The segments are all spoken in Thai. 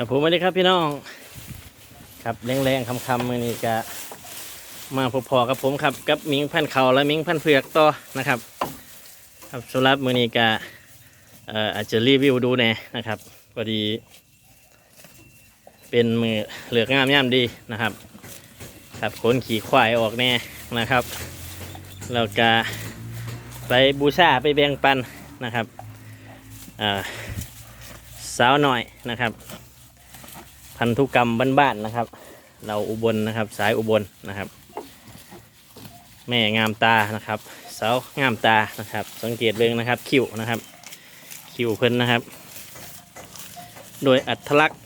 ครับผมสวัสดีครับพี่น้อง ครับแรงๆคำๆมือนี้จะมาพอๆกับผมครับกับมิงพันเขาและมิงพันเผือกต่อนะครับ ครับสำหรับมือนี้ก็เอ่อาจจะรีวิวดูแน่นะครับพอดี เป็นมือเหลือกงามย่ำดีนะครับ ครับขนขี่ควายออกแน่นะครับแล้วก็ไปบูชาไปแบ่งปันนะครับสาวหน่อยนะครับ พันธุกรรมบ้านๆนะครับ เราอุบลนะครับ สายอุบลนะครับ แม่งามตานะครับสาวงามตานะครับ สังเกตเบิ่งนะครับคิ้วนะครับ คิ้วเพิ่นนะครับ โดยอัตลักษณ์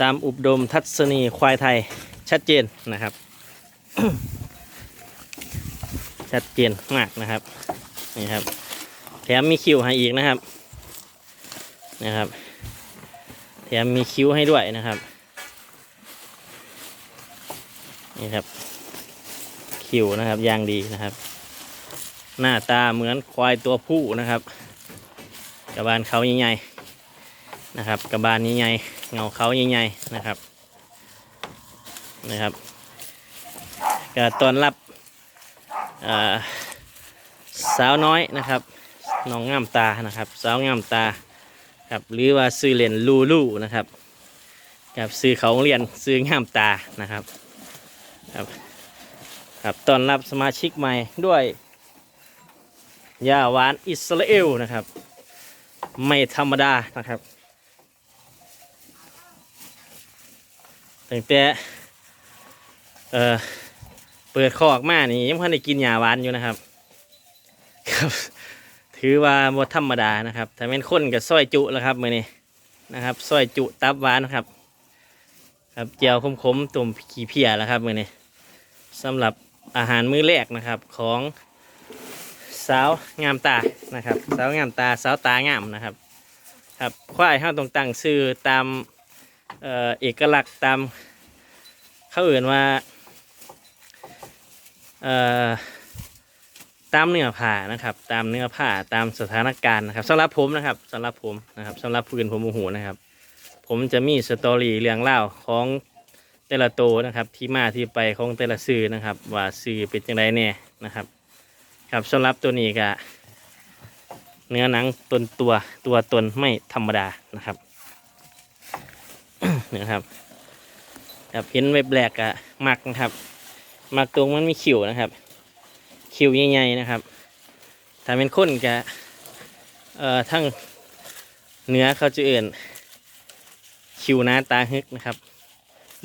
ตามอุดมทัศนีควายไทยชัดเจนนะครับ ชัดเจนมากนะครับนี่ครับแถมมีคิ้วให้อีกนะครับนะครับ แถมมีคิ้วให้ด้วยนะครับ นี่ครับ คิ้วนะครับยางดีนะครับ หน้าตาเหมือนควายตัวผู้นะครับ กระบาลเขาใหญ่ๆนะครับ กระบาลใหญ่ๆเงาเขาใหญ่ๆนะครับนะครับก็ต้อนรับสาวน้อยนะครับน้องงามตานะครับ สาวงามตา ครับหรือว่าซื้อเรียนลูลูนะครับกับซื้อเขาเรียนซื้องามตานะครับครับครับต้อนรับสมาชิกใหม่ด้วยยาหวานอิสราเอลนะครับ ไม่ธรรมดานะครับตั้งแต่เอ่อเปิดคอกมานี่ยังพันได้กินยาหวานอยู่นะครับครับ ถือว่าบ่ธรรมดานะครับถ้าเป็นคนกับซอยจุแล้วครับมือนี้นะครับซอยจุตับหวานครับครับเจียวขมๆตุ่มขี้เพียแล้วครับมือนี้สำหรับอาหารมื้อแรกนะครับของสาวงามตานะครับ สาวงามตาสาวตางามนะครับครับควายห้าตรงตั้งชื่อตามเอ่อเอกลักษณ์ตามเขาเอื่นว่าเอ่อ ตามเนื้อผ้านะครับ ตามเนื้อผ้าตามสถานการณ์นะครับสำหรับผมนะครับสำหรับผมนะครับสำหรับพื้นผมโมโหนะครับ ผมจะมีสตอรี่เรื่องเล่าของแต่ละโตวนะครับ ที่มาที่ไปของแต่ละสื่อนะครับ ว่าสื่อเป็นยังไงแน่นะครับ ครับสำหรับตัวนี้ก็เนื้อหนังตนตัวตัวตนไม่ธรรมดานะครับนะครับครับเห็นเว็บแรกอะมักนะครับ มักตรงมันมีขิวนะครับ คิวใหญ่ๆนะครับ ถ้าเป็นคนกะเอ่อทั้งเนื้อเขาจะเอื่นคิวหน้าตาฮึกนะครับ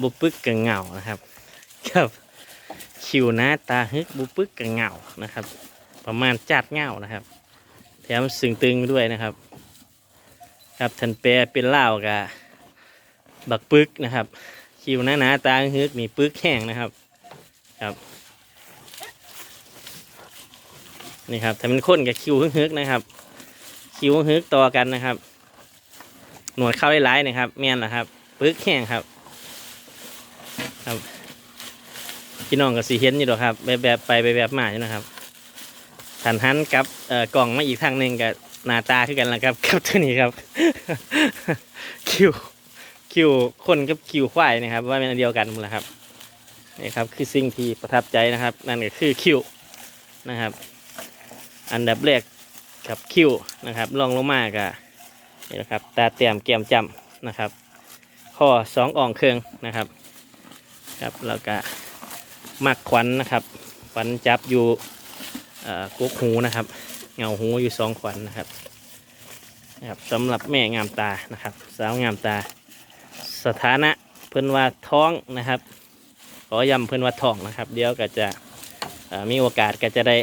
บุปึกกับเหงานะครับครับคิวหน้าตาฮึกบุปึกกับเหงานะครับ ประมาณจัดเหงานะครับ แถมสึงตึงด้วยนะครับ ครับทันแปลเป็นเล่ากับบักปึกนะครับ คิวหน้าหนาตาฮึกนี่ปึกแห้งนะครับครับ นี่ครับถ้าเป็นคนกับคิวฮึกๆนะครับ คิวฮึกต่อกันนะครับ หนวดเข้าได้หลายนะครับแม่นเหรอครับปึ๊กแห้งครับ ครับพี่น้องกับสีเห็นอยู่หรอกครับแบบแบบไปไปแบบมาอยู่นะครับถันหันกับเอ่อกล่องมาอีกทางหนึ่งกับหน้าตาคือกันแล้วครับกับตัวนี้ครับ คิวคิวคนกับคิวควายนะครับ ว่าเป็นอันเดียวกันหมดแล้วครับนี่ครับคือสิ่งที่ประทับใจนะครับ นั่นก็คือคิวนะครับ อันดับแรกกับคิ้วนะครับลองลงมากะนี่นะครับตาเตียมแก้มจำนะครับข้อสองอ่องเครื่องนะครับครับแล้วก็มักขวัญนะครับขวัญจับอยู่เอ่อกหูนะครับ เงาหูอยู่สองขวัญนะครับนะครับสำหรับแม่งามตานะครับ สาวงามตา สถานะเพิ่อนว่าท้องนะครับขอย้ำเพิ่อนว่าท้องนะครับ เดี๋ยวก็จะมีโอกาสก็จะได้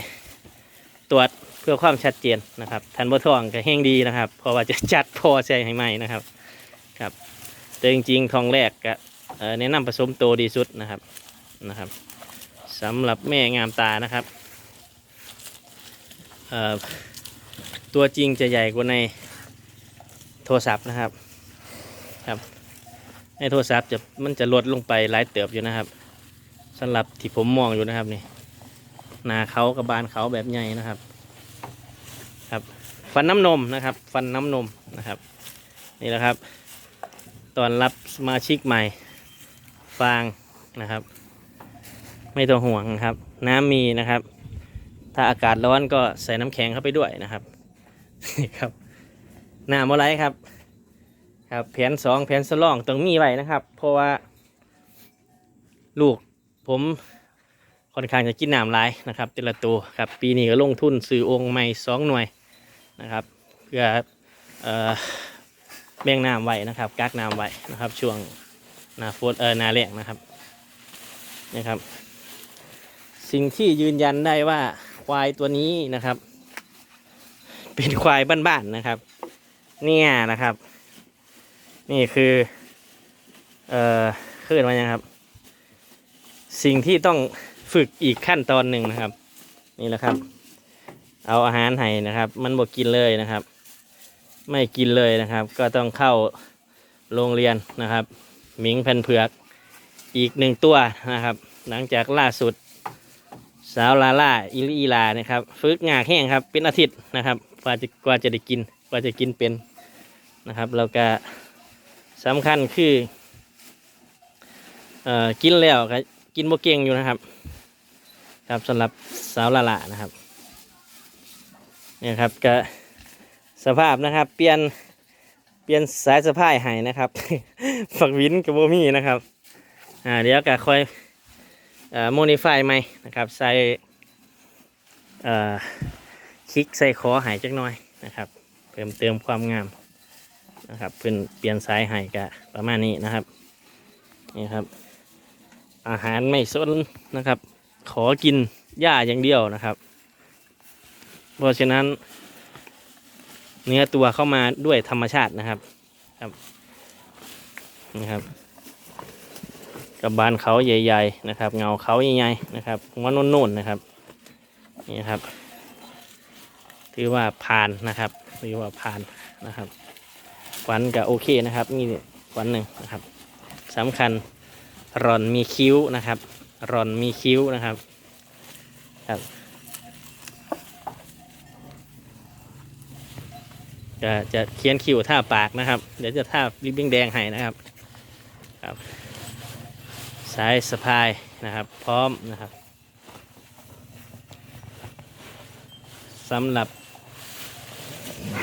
ตรวจ พื่อความชัดเจนนะครับทันบ่ทองก็แห้งดีนะครับ เพราะว่าจะจัดพอใส่ให้ใหม่นะครับครับแต่จริงๆทองแรกก็แนะนำผสมโตดีสุดนะครับนะครับสำหรับแม่งามตานะครับตัวจริงจะใหญ่กว่าในโทรศัพท์นะครับครับในโทรศัพท์จะมันจะลดลงไปหลายเติบอยู่นะครับสำหรับที่ผมมองอยู่นะครับนี่นาเขากับบานเขาแบบใหญ่นะครับ ฟันน้ำนมนะครับ ฟันน้ำนมนะครับ นี่แหละครับตอนรับสมาชิกใหม่ ฟางนะครับ ไม่ต้องห่วงนะครับ น้ำมีนะครับ ถ้าอากาศร้อนก็ใส่น้ำแข็งเข้าไปด้วยนะครับนี่ครับหน้ำอะไรครับ ครับแผนสองแผนสล่องต้องมีไว้นะครับ เพราะว่าลูกผมค่อนข้างจะกินน้ำลายนะครับแต่ละตัวครับ ปีนี้ก็ลงทุนซื้อองค์ใหม่สองหน่วย นะครับ เพื่อเอ่อแบ่งน้ำไว้นะครับ กักน้ำไว้นะครับ ช่วงนาฝนเออนาแล้งนะครับนะครับ สิ่งที่ยืนยันได้ว่าควายตัวนี้นะครับ เป็นควายบ้านๆนะครับ เนี่ยนะครับ นี่คือ เอ่อขึ้นมายังครับ สิ่งที่ต้องฝึกอีกขั้นตอนหนึ่งนะครับ นี่แหละครับ เอาอาหารให้นะครับ มันบอกกินเลยนะครับ ไม่กินเลยนะครับ ก็ต้องเข้าโรงเรียนนะครับ หมิงแผ่นเผือกอีกหนึ่งตัวนะครับ หลังจากล่าสุด สาวลาล่าอิลีอีลานะครับฝึกงากแห้งครับ เป็นอาทิตย์นะครับกว่าจะกว่าจะได้กินกว่าจะกินเป็นนะครับแล้วก็สำคัญคือเอ่อกินแล้วก็กินโบเก่งอยู่นะครับ ครับสำหรับสาวลาล่านะครับ เนี่ยครับก็สภาพนะครับ เปลี่ยนเปลี่ยนสายสะพายให้นะครับ ฝักวินกับโบมี่นะครับอ่าเดี๋ยวก็ค่อยโมดิฟายใหม่นะครับใส่อ่อคลิกใส่คอหายจักหน่อยนะครับเพิ่มเติมความงามนะครับเพื่อนเปลี่ยนสายใหายกะประมาณนี้นะครับนี่ครับ อาหารไม่สนนะครับ ขอกินหญ้าอย่างเดียวนะครับ เพราะฉะนั้น เนื้อตัวเข้ามาด้วยธรรมชาตินะครับ ครับนะครับ กับบานเขาใหญ่ๆนะครับ เงาเขาใหญ่ๆนะครับหัวนุ่นๆนะครับนี่ครับถือว่าผ่านนะครับถือว่าผ่านนะครับขวัญก็โอเคนะครับนี่ขวัญหนึ่งนะครับสำคัญรอนมีคิ้วนะครับ รอนมีคิ้วนะครับครับ จะจะเขียนคิ้วท่าปากนะครับ เดี๋ยวจะท่าริบบิ้งแดงให้นะครับครับสายสะพายนะครับ พร้อมนะครับสำหรับ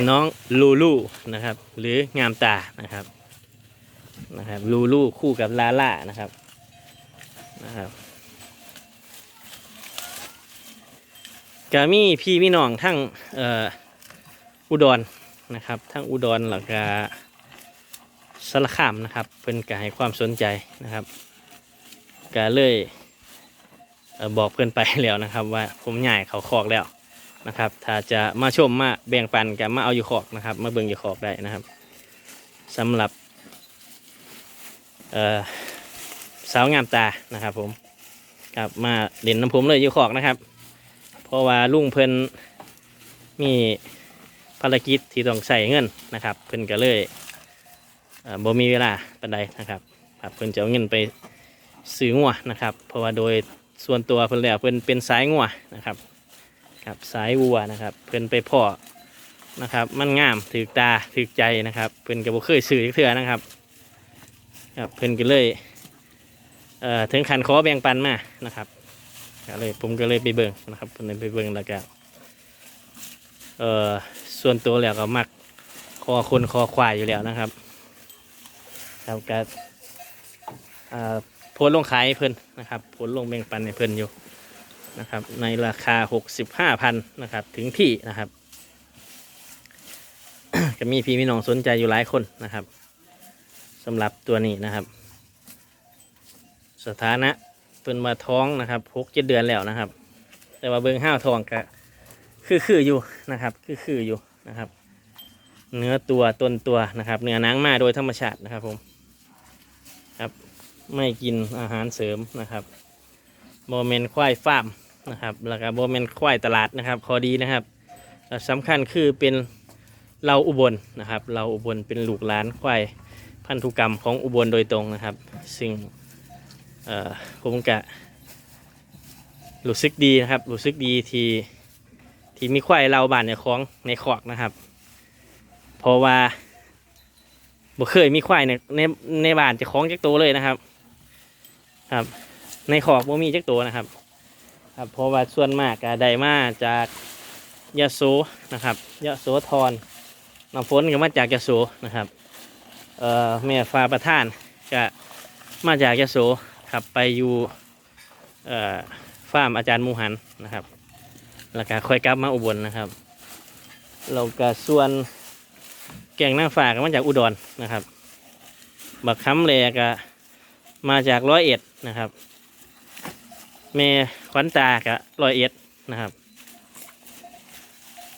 น้องลูลูนะครับ หรืองามตานะครับนะครับลูลูคู่กับลาล่านะครับนะครับกามีพี่พี่น้องทั้งอออุดร นะครับ ทั้งอุดรแล้วก็สารคามนะครับเพิ่นก็ให้ความสนใจนะครับก็เลยเออบอกเพื่อนไปแล้วนะครับว่าผมใหญ่เขาคอกแล้วนะครับ ถ้าจะมาชมมาแบ่งปันกันมาเอาอยู่คอกนะครับ มาเบิ่งอยู่คอกได้นะครับสำหรับเออสาวงามตานะครับผมครับมาเด่นน้ำผมเลยอยู่คอกนะครับ เพราะว่าลุงเพิ่นมี ภารกิจที่ต้องใส่เงินนะครับ เพิ่นก็เลยบ่มีเวลาปานใดนะครับครับเพิ่นจะเอาเงินไปซื้องัวนะครับ เพราะว่าโดยส่วนตัวเพิ่นแล้วเพิ่นเป็นสายงัวนะครับครับสายวัวนะครับ เพิ่นไปเพ่อนะครับมันงามถือตาถือใจนะครับ เพิ่นก็บ่เคยซื้อเทื่อนะครับครับเพิ่นก็เลยเอ่อถึงขันขอแบ่งปันมานะครับก็เลยผมก็เลยไปเบิ่งนะครับเพิ่นไปเบิ่งแล้วก็เอ่อ ส่วนตัวแล้วก็มักคอคนคอควายอยู่แล้วนะครับครับก็โพสลงขายเพิ่นนะครับโพสต์ลงแบ่งปันให้เพิ่นอยู่นะครับ ในราคา 65,000นะครับ ถึงที่นะครับก็มีพี่มีน้องสนใจอยู่หลายคนนะครับสำหรับตัวนี้นะครับ สถานะเพิ่นมาท้องนะครับหกเจ็ดเดือนแล้วนะครับ แต่ว่าเบิ่งห้าวทองก็คือคืออยู่นะครับ คือคืออยู่ นะครับ เนื้อตัวต้นตัวนะครับ เนื้อนังมาโดยธรรมชาตินะครับผมครับไม่กินอาหารเสริมนะครับโมเมนควายฟาร์มนะครับแล้วก็โมเมนควายตลาดนะครับข้อดีนะครับและสำคัญคือเป็นเราอุบลนะครับ เราอุบลเป็นลูกหลานควายพันธุกรรมของอุบลโดยตรงนะครับ ซึ่งเอ่อผมกะรู้สึกดีนะครับรู้สึกดีที่ ที่มีควายเราบ้านในคลองในขอกนะครับ เพราะว่าบ่เคยมีควายในในในบ้านจะคล้องจักตัวเลยนะครับ ครับ ในขอบบ่มีจักตัวนะครับ ครับ เพราะว่าส่วนมากก็ได้มาจากยะโสนะครับยะโสธรน้ำฝนก็มาจากยะโสนะครับเอ่อแม่ฟ้าประท่านก็มาจากยะโสครับไปอยู่เอ่อฟาร์มอาจารย์มูหันนะครับ แล้วก็ค่อยกลับมาอุบลนะครับเราก็ส่วนแกงนางฟ้าก็มาจากอุดรนะครับบักคำแลก็มาจากร้อยเอ็ดนะครับแม่ขวัญตากับร้อยเอ็ดนะครับ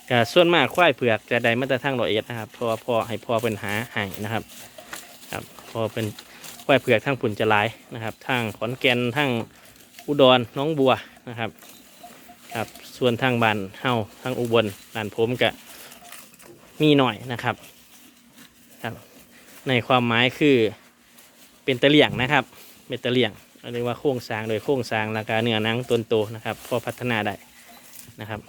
ก็ส่วนมากควายเผือกจะได้มาแต่ทั้งร้อยเอ็ดนะครับพราะว่าพ่อให้พอเป็นหาให้นะครับครับพอเป็นควายเผือกทั้งผุนจะหลายนะครับทั้งขอนแก่นทั้งอุดรน้องบัวนะครับ ครับส่วนทางบ้านเฮาทางอุบลบ้านผมก็มีหน่อยนะครับครับ ในความหมายคือเป็นตะเลียงนะครับเป็นตะเลียงเรียกว่าโครงสางโดยโครงสางราคาเนื้อนังต้นโตนะครับพอพัฒนาได้นะครับ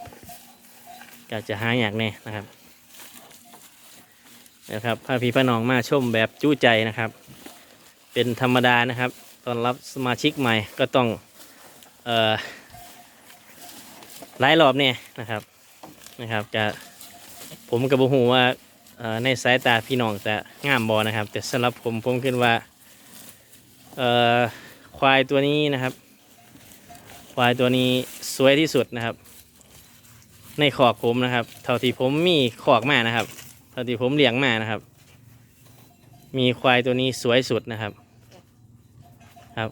ก็จะหาอยางแน่นะครับนะครับพาพี่พน้องมาชมแบบจู้ใจนะครับ เป็นธรรมดานะครับตอนรับสมาชิกใหม่ก็ต้องเอ่อ หลายรอบเนี่ยนะครับนะครับจะผมกับบุหูว่าในสายตาพี่น้องจะงามบอนะครับ แต่สำหรับผมผมคิดว่าควายตัวนี้นะครับ ควายตัวนี้สวยที่สุดนะครับ ในขอกผมนะครับ เท่าที่ผมมีขอกมานะครับ เท่าที่ผมเลี้ยงมานะครับ มีควายตัวนี้สวยสุดนะครับครับ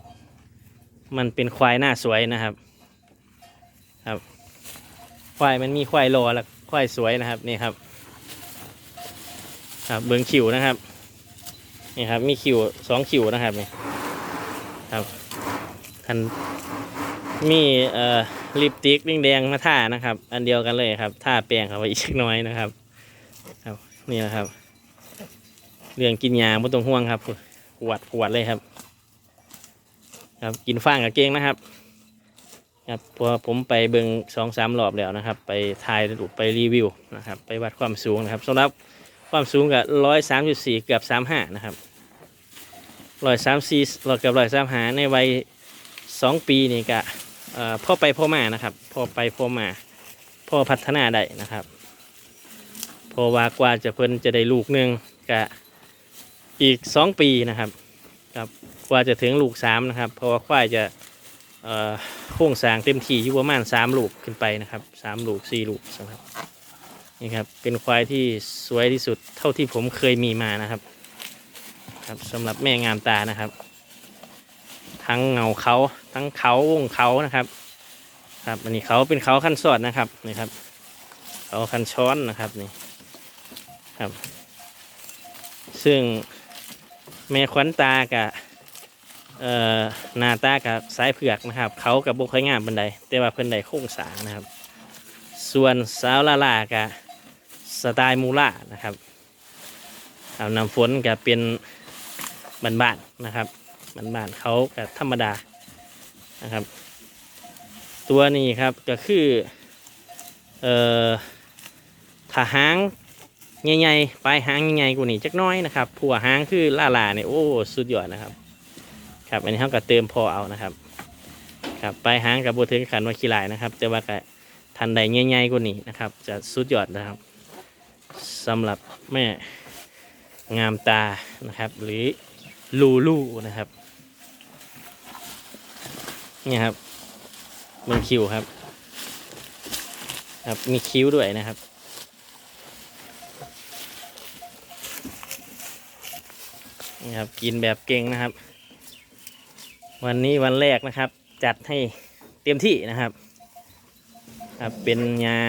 มันเป็นควายหน้าสวยนะครับ ควายมันมีควายรอและควายสวยนะครับนี่ครับ ครับเบิ้งคิวนะครับนี่ครับ มีคิวสองคิวนะครับนี่ครับทันมีเอ่อลิปติกแดงๆมาท่านะครับ อันเดียวกันเลยครับท่าแปรงครับไว้อีกน้อยนะครับ ครับนี่นะครับ เรื่องกินยาไม่ต้องห่วงครับปวดปวดเลยครับ ครับกินฟางกับเก้งนะครับ ครับพอผมไปเบิงสองสามรอบแล้วนะครับ ไปถ่ายรูปไปรีวิวนะครับ ไปวัดความสูงนะครับสำหรับความสูงกับร้อยสามจุดสี่เกือบสามห้านะครับร้อยสามสี่ร้อยเกือบร้อยสามห้าในวัยสองปีนี่ก็เอ่อพ่อไปพ่อมานะครับพ่อไปพ่อมาพ่อพัฒนาได้นะครับเพอว่ากว่าจะเพิ่นจะได้ลูกหนึ่งก็อีกสองปีนะครับครับกว่าจะถึงลูกสามนะครับ เพราะว่าควายจะ โครงสางเต็มที่อยู่ประมาณสามลูกขึ้นไปนะครับสามลูกสี่ลูกนะครับนี่ครับเป็นควายที่สวยที่สุดเท่าที่ผมเคยมีมานะครับ ครับสำหรับแม่งามตานะครับ ทั้งเงาเขาทั้งเขาวงเขานะครับครับอันนี้เขาเป็นเขาขั้นสอดนะครับนี่ครับเขาคันช้อนนะครับนี่ครับ ซึ่งแม่ขวัญตากับ เอ่อหน้าตากับสายเผือกนะครับ เขากับบุคอยงามบันไดแต่ว่าเพิ่นได้โค้งสางนะครับ ส่วนสาวลาลากับสไตล์มูล่านะครับเอาน้ำฝนกับเป็นบ้านนะครับบ้านเขากับธรรมดานะครับ ตัวนี้ครับก็คือเอ่อถ้าหางใหญ่ๆปลายหางใหญ่ๆกว่านี้จักน้อยนะครับผัวหางคือลาลาเนี่ยโอ้สุดยอดนะครับ ครับอันนี้เขาก็เติมพอเอานะครับ ครับปลายหางกับบัถึงขันว่าขี้ลายนะครับ แต่ว่าก็ทันใดง่ายๆกว่านี้นะครับ จะสุดยอดนะครับสำหรับแม่งามตานะครับ หรือลูลูนะครับนี่ครับมืองคิวครับ ครับมีคิ้วด้วยนะครับนี่ครับกินแบบเก่งนะครับ วันนี้วันแรกนะครับ จัดให้เต็มที่นะครับครับเป็นยา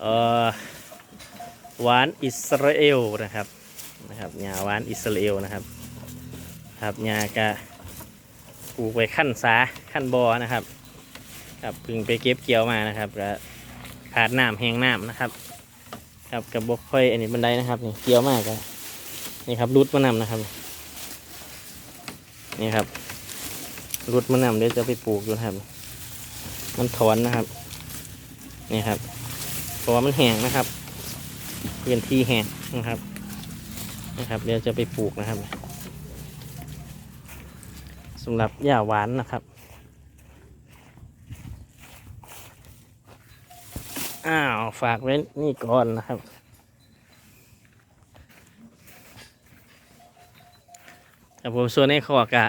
เอ่อหวานอิสราเอลนะครับนะครับยาหวานอิสราเอลนะครับครับยากะปลูกไว้ขั้นสาขั้นบอนะครับครับเพึ่งไปเก็บเกี่ยวมานะครับก็ขาดน้ำแห้งน้ำนะครับครับกับบกค่อยอันนี้บันไดนะครับนี่เกี่ยวมากก็นี่ครับรุดมานำนะครับ นี่ครับ รุดมานำเดี๋ยวจะไปปลูกอยู่ครับ มันถอนนะครับ นี่ครับเพราะว่ามันแห้งนะครับพื้นที่แห้งนะครับนะครับ เดี๋ยวจะไปปลูกนะครับสำหรับหญ้าหวานนะครับ อ้าว ฝากไว้นี่ก่อนนะครับครับผมส่วนในคอกะ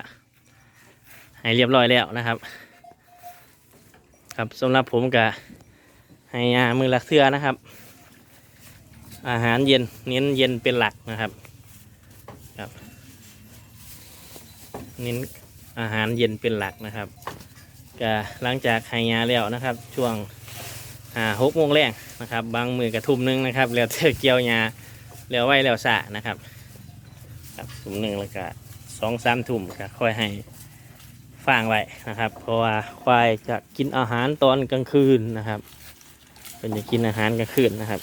ให้เรียบร้อยแล้วนะครับ ครับสำหรับผมกะให้อามือละเทือนะครับ อาหารเย็นเน้นเย็นเป็นหลักนะครับครับเน้นอาหารเย็นเป็นหลักนะครับกะหลังจากให้ยาแล้วนะครับ ช่วงหาหกโมงแรงนะครับ บางมือกระทุ่มหนึงนะครับ แล้วเธอเกี่ยวยาแล้วไว้แล้วสะนะครับครับทุ่มหนึ่งแล้วก็สองสามทุ่มก็ค่อยให้ ฟางไว้นะครับ เพราะว่าควายจะกินอาหารตอนกลางคืนนะครับเป็นจะกินอาหารกลางคืนนะครับ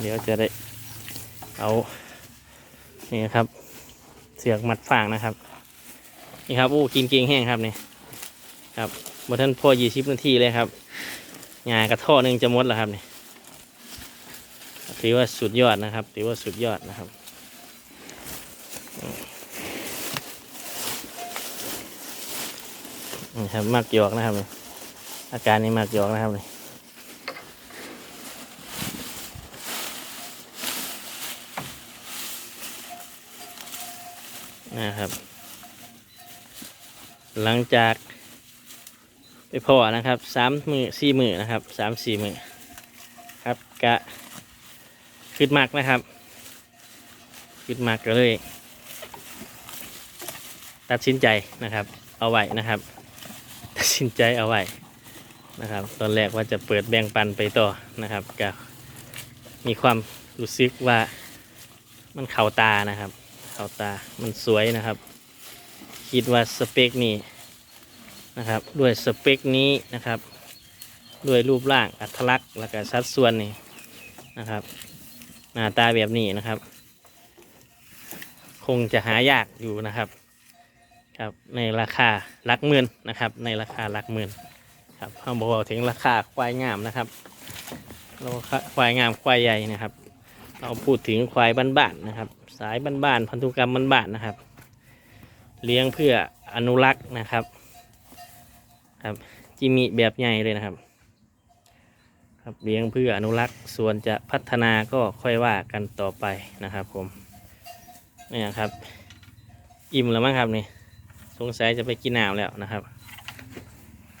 เดี๋ยวจะได้เอานี่ครับ เสือกมัดฟางนะครับ นี่ครับอู้กินเกงแห้งครับนี่ครับบนท่านพ่อยี่สิบนาทีเลยครับงากระท่อหนึงจะมดแล้วครับนี่ถือว่าสุดยอดนะครับ ถือว่าสุดยอดนะครับ นี่ครับมากหยอกนะครับนี่อาการนี้มากหยอกนะครับนี่นะครับ หลังจากไปพ่อนะครับสามมือสี่มือนะครับสามสี่มือครับกะขึ้นมากนะครับขึ้นมากก็เลย ตัดสินใจนะครับ เอาไว้นะครับ ตัดสินใจเอาไว้นะครับ ตอนแรกว่าจะเปิดแบ่งปันไปต่อนะครับก็มีความรู้สึกว่ามันเข่าตานะครับ เข่าตามันสวยนะครับ คิดว่าสเปคนี้นะครับ ด้วยสเปคนี้นะครับ ด้วยรูปร่างอัตลักษณ์และก็สัดส่วนนี่นะครับ หน้าตาแบบนี้นะครับ คงจะหายากอยู่นะครับ ครับในราคาหลักหมื่นนะครับ ในราคาหลักหมื่นครับเขาบอกถึงราคาควายงามนะครับเราควายงามควายใหญ่นะครับ เราพูดถึงควายบ้านๆนะครับ สายบ้านๆพันธุกรรมบ้านๆนะครับ เลี้ยงเพื่ออนุรักษ์นะครับครับจิมิแบบใหญ่เลยนะครับ ครับเลี้ยงเพื่ออนุรักษ์ส่วนจะพัฒนาก็ค่อยว่ากันต่อไปนะครับ ผมนี่ครับ อิ่มแล้วมั้งครับนี่ สงสัยจะไปกินน้ำแล้วนะครับ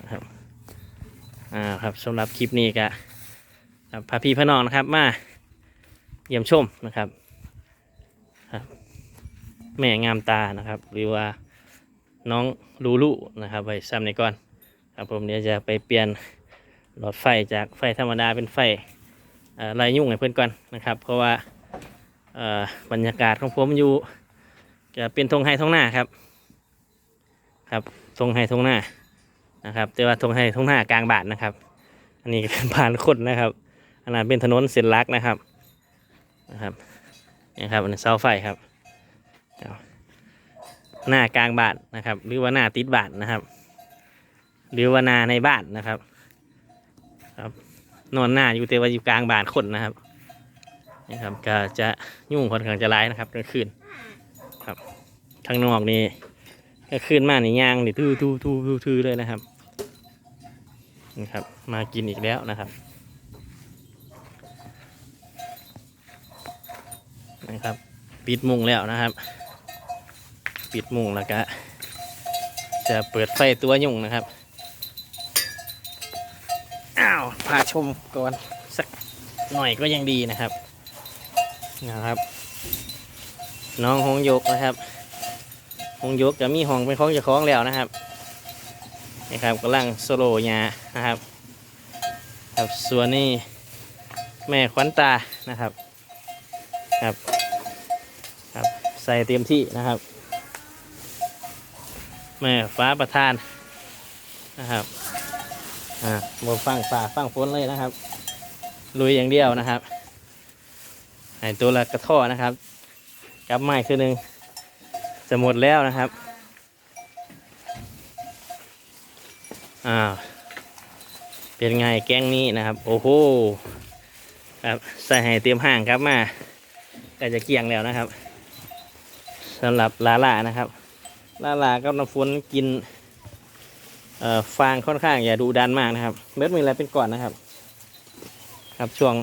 นะครับอ่าครับสำหรับคลิปนี้ก็ครับพาพี่พน้องนะครับมาเยี่ยมชมนะครับครับแม่งามตานะครับ หรือว่าน้องลูลูนะครับไว้ซ้ำในก่อนครับผมเดี๋ยวจะไปเปลี่ยนหลอดไฟจากไฟธรรมดาเป็นไฟอ่อลายยุ่งให้เพื่อนก่อนนะครับ เพราะว่าเอ่อบรรยากาศของผมอยู่จะเป็นทงไฮทงหน้าครับ ครับทงไฮทงหน้านะครับ แต่ว่าทงไฮทงหน้ากลางบานนะครับ อันนี้เป็นผ่านคนนะครับ อันนั้นเป็นถนนเส้นลักนะครับนะครับนี่ครับอันนี้เสาไฟครับหน้ากลางบานนะครับ หรือว่าหน้าติดบานนะครับ หรือว่าหน้าในบ้านนะครับ ครับ นอนหน้าอยู่แต่ว่าอยู่กลางบานคนนะครับนี่ครับก็จะยุ่งค่อนข้างจะร้ายนะครับกลางคืนครับข้างนอกนี่ ขึ้นมาในยางนี่ทูทูทูทูทูเลยนะครับนี่ครับ มากินอีกแล้วนะครับนะครับ ปิดมุงแล้วนะครับ ปิดมุงแล้วก็จะเปิดไฟตัวยุ่งนะครับอ้าวพาชมก่อนสักหน่อยก็ยังดีนะครับนะครับ น้องหงยกนะครับ ห้องยกจะมีห้องเป็นของเจ้าของแล้วนะครับนี่ครับกำลังโซโลยานะครับครับส่วนนี้แม่ขวัญตานะครับครับครับใส่เต็มที่นะครับ แม่ฟ้าประทานนะครับอ่าบนฟังฝ่าฟังฝนเลยนะครับ ลุยอย่างเดียวนะครับให้ตัวละกระท่อนะครับ กับไม้คือหนึ่ง จะหมดแล้วนะครับ อ่า เป็นไงแกงนี้นะครับ โอ้โห ครับใส่ให้เตรียมห่างครับมาก็จะเกี่ยงแล้วนะครับสำหรับลาลานะครับ ลาลากับน้ำฝนกินเอ่อฟางค่อนข้างอย่าดูดันมากนะครับเบิดมือะไรเป็นก่อนนะครับ ครับช่วง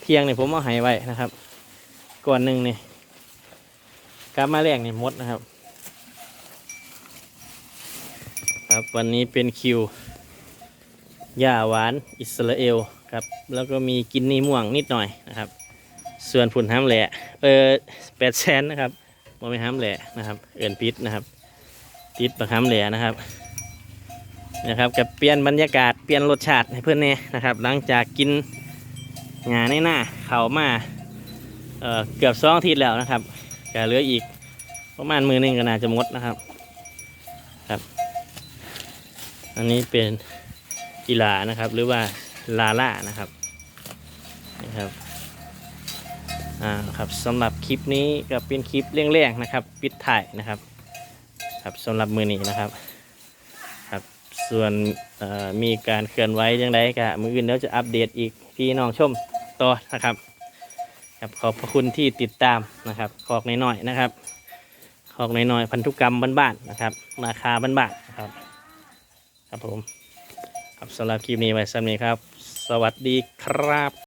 เที่ยงเนี่ยผมเอาหายไว้นะครับ ก่อนหนึ่งเนี่ย กลับมาแรกนี่มดนะครับ ครับวันนี้เป็นคิวหญ้าหวานอิสราเอลครับ แล้วก็มีกินนี่ม่วงนิดหน่อยนะครับ ส่วนผุนห้ามแหละเออแปดแสนนะครับโมไม่ห้ามแหละนะครับ เอื่นพิษนะครับพิษบักห้ามแหละนะครับนะครับกับเปลี่ยนบรรยากาศเปลี่ยนรสชาติให้เพื่อนเนี่ยนะครับ หลังจากกินงานในหน้าเขามาเออเกือบสองอาทิตย์แล้วนะครับ ก็เหลืออีกประมาณมือนึงก็น่าจะหมดนะครับครับ อันนี้เป็นกีฬานะครับ หรือว่าลาล่านะครับนะครับอ่าครับสำหรับคลิปนี้ก็เป็นคลิปเร่งๆนะครับ ปิดถ่ายนะครับ ครับสำหรับมือนี้นะครับครับส่วนมีการเคลื่อนไหวยังไงก็มืออื่นเดี๋ยวจะอัปเดตอีกพี่น้องชมต่อนะครับ ครับขอบพระคุณที่ติดตามนะครับคอกน้อยๆนะครับคอกน้อยๆพันธุกรรมบ้านๆนะครับ ราคาบ้านๆนะครับ ครับผม ครับสำหรับคลิปนี้ไว้สำนี้ครับ สวัสดีครับ